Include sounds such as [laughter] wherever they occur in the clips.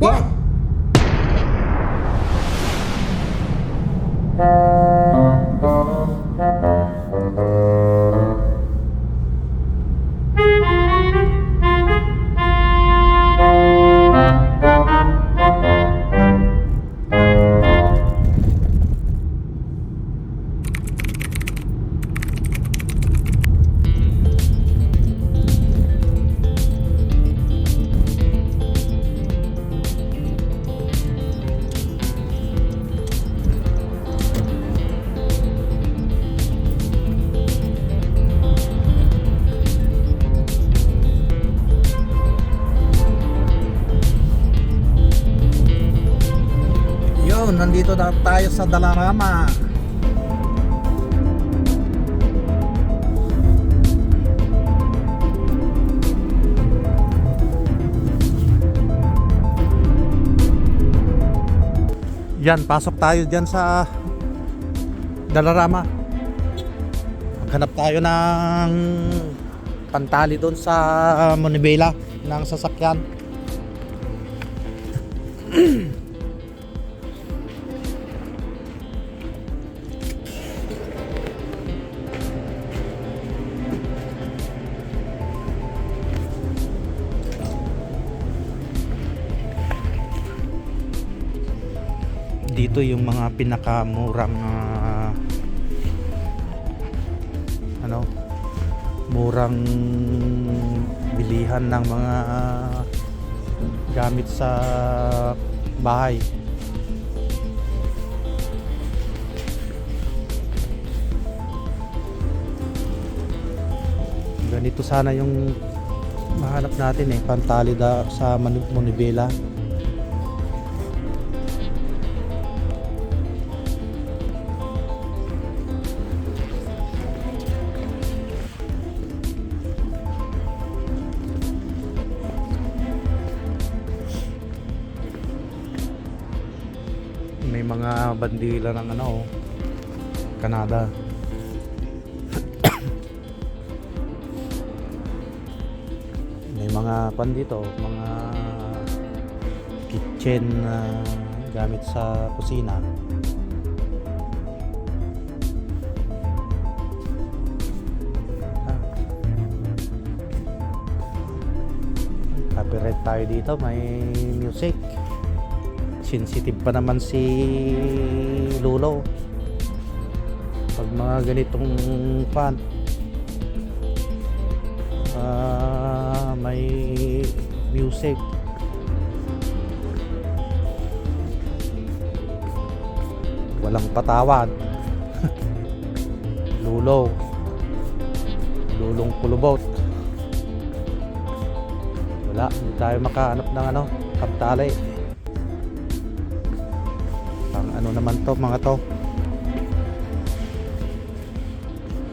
What? Nandito na tayo sa Dalarama. Yan, pasok tayo dyan sa Dalarama. Maghanap tayo ng pantali doon sa Monibela ng sasakyan. Dito yung mga pinakamurang ah, ano murang bilihan ng mga gamit sa bahay. Ganito sana yung mahanap natin eh pantali da sa Manu- mga bandila ng ano Canada. [coughs] May mga pan dito mga kitchen na gamit sa kusina. Ah. copyright tayo dito may music sensitive pa naman si Lulo pag mga ganitong fan ah, may music. Walang patawad. [laughs] Lulo Lulong kulubot. Wala hindi tayo makahanap ng ano kaptali ano naman to mga to?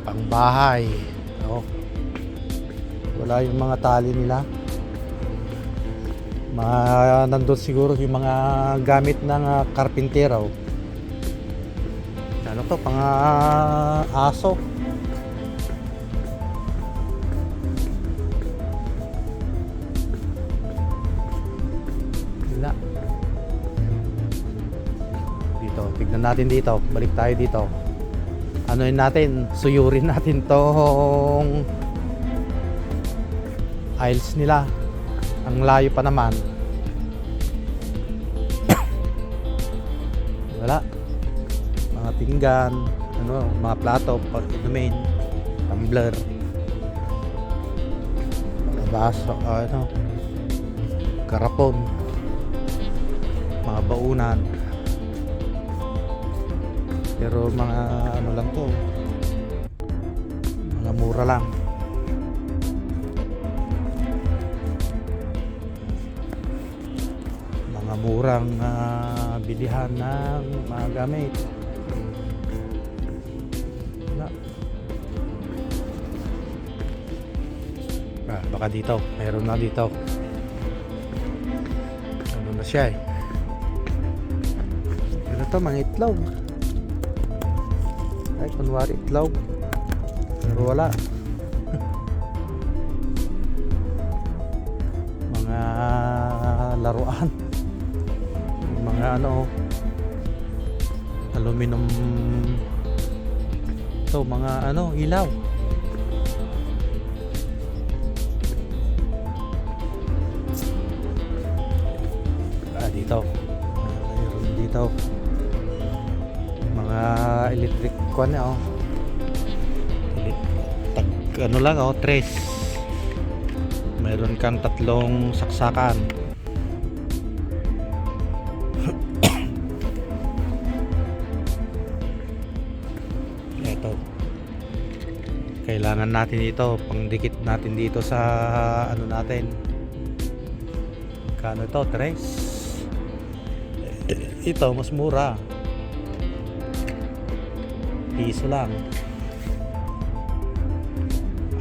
Pang bahay oh. wala yung mga tali nila. Mga nandun siguro yung mga gamit ng uh, karpintero. Ano to pang ah, aso tignan natin dito. Balik tayo dito. Ano yun natin. Suyurin [laughs] natin tong aisles nila. Ang layo pa naman. [coughs] Wala. Mga pinggan. Ano mga plato. Pag domain tumbler. Mga baso ano. Karapon. Mga baunan pero mga ano lang to. Mga mura lang. Mga murang ah, bilihan ng mga gamit. Wala. ah, baka dito. Meron na dito. Ano na siya eh. Ano to mga itlog ay kunwari itlog pero wala. [laughs] Mga laruan. Mga ano aluminum. To mga ano ilaw kwan na oh tag, ano lang oh tres mayroon kang tatlong saksakan [coughs] Ito. Kailangan natin ito, pangdikit natin dito sa ano natin. Kano ito? Tres. Ito, mas mura. Piso lang.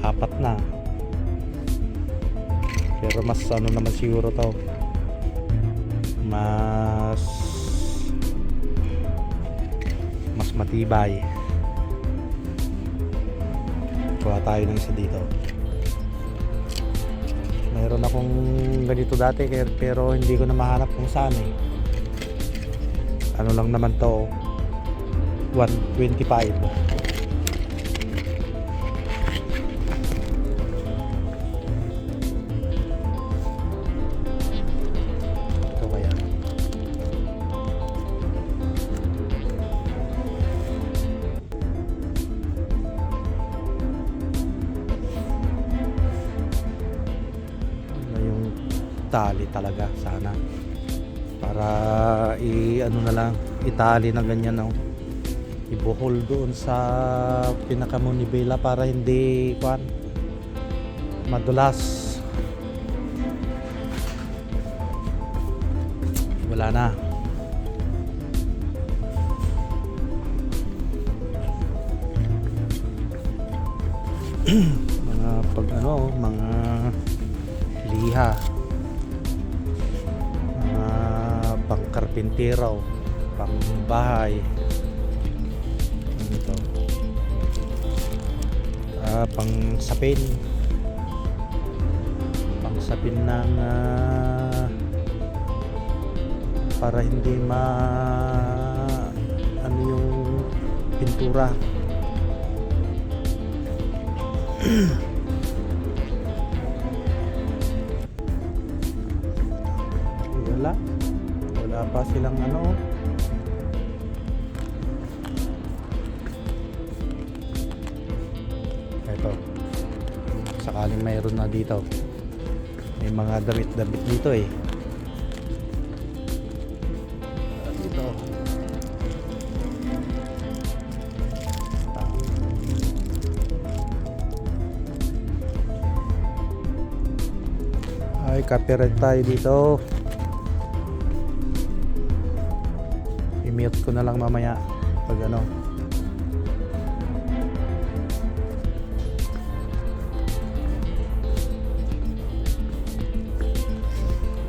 Apat na. Pero mas ano naman siguro to. Mas mas matibay kuha tayo ng isa dito mayroon akong ganito dati pero hindi ko na mahanap kung saan eh ano lang naman to 125 ito kaya. Ano yung tali talaga sana. Para i ano na lang itali na ganyan no ibuhol doon sa pinakamunibela para hindi kwan madulas. Wala na. [clears throat] Mga pag ano mga liha. Mga pangkarpintero pangbahay. ano ito. Ah, pang sapin pang sapin ng ah, para hindi ma ano yung pintura. [clears throat] Wala. Wala pa silang ano ito. Sakaling mayroon na dito. May mga damit-damit dito eh. Dito. Ay copyright tayo dito. I-mute ko na lang mamaya pag ano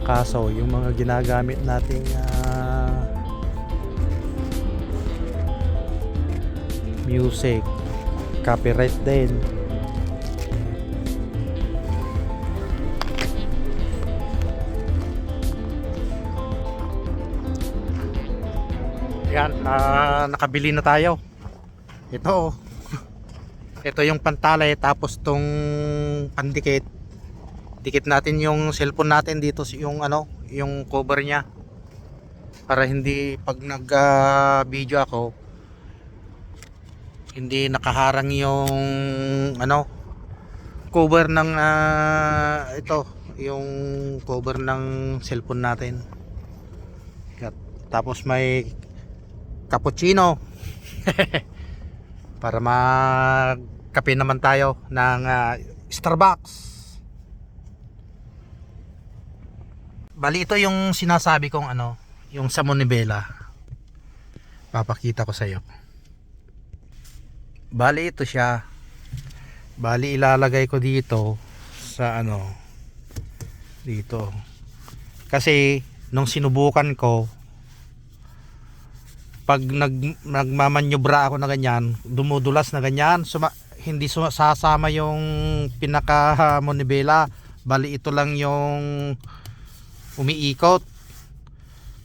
kaso yung mga ginagamit nating ah, music copyright din Yan, ah, nakabili na tayo. Ito. oh. [laughs] Ito yung pantalay tapos tong pandikit. Dikit natin yung cellphone natin dito yung ano, yung cover niya. Para hindi pag nag-video ako hindi nakaharang yung ano cover ng ah, ito yung cover ng cellphone natin. Yan. Tapos may cappuccino [laughs] para magkape naman tayo ng ah, Starbucks bali ito yung sinasabi kong ano yung sa Monibela. Papakita ko sa iyo bali ito siya. Bali ilalagay ko dito sa ano dito. Kasi nung sinubukan ko pag nag nagmamanyobra ako na ganyan, dumudulas na ganyan, suma, hindi sasama yung pinaka monibela, bali ito lang yung umiikot.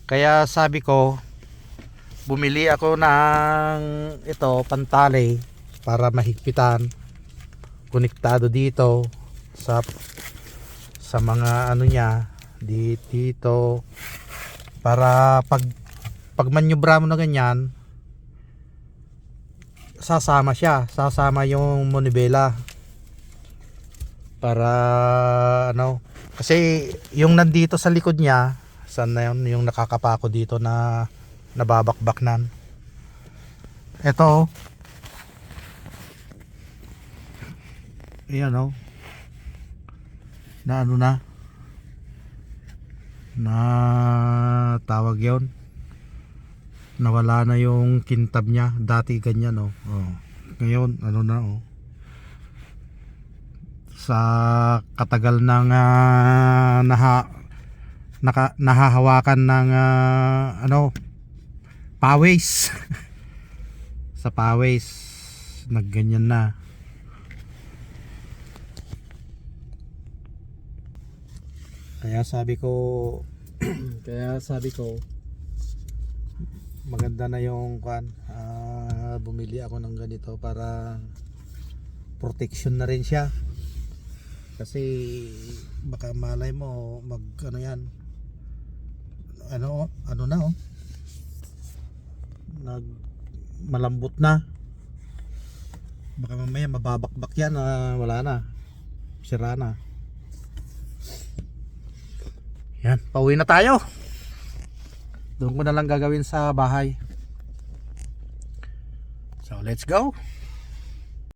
Kaya sabi ko, bumili ako ng ito, pantale para mahigpitan. Konektado dito sa sa mga ano niya di- dito para pag pag manyubra mo na ganyan sasama siya sasama yung monibela para ano kasi yung nandito sa likod niya saan na yun yung nakakapako dito na nababakbaknan. Eto oh. ayan oh. Na ano na? Na tawag yon nawala na yung kintab niya. Dati ganyan oh, oh. ngayon ano na oh sa katagal ng ah, naha naka, nahahawakan ng ah, ano pawis. [laughs] Sa pawis nagganyan na. Kaya sabi ko [clears throat] kaya sabi ko maganda na yung kan bumili ako ng ganito para protection na rin siya kasi baka malay mo mag ano yan? Ano ano na oh. Nag malambot na. Baka mamaya mababakbak yan ah, wala na. Sira na. Yan pauwi na tayo. Doon ko na lang gagawin sa bahay. So let's go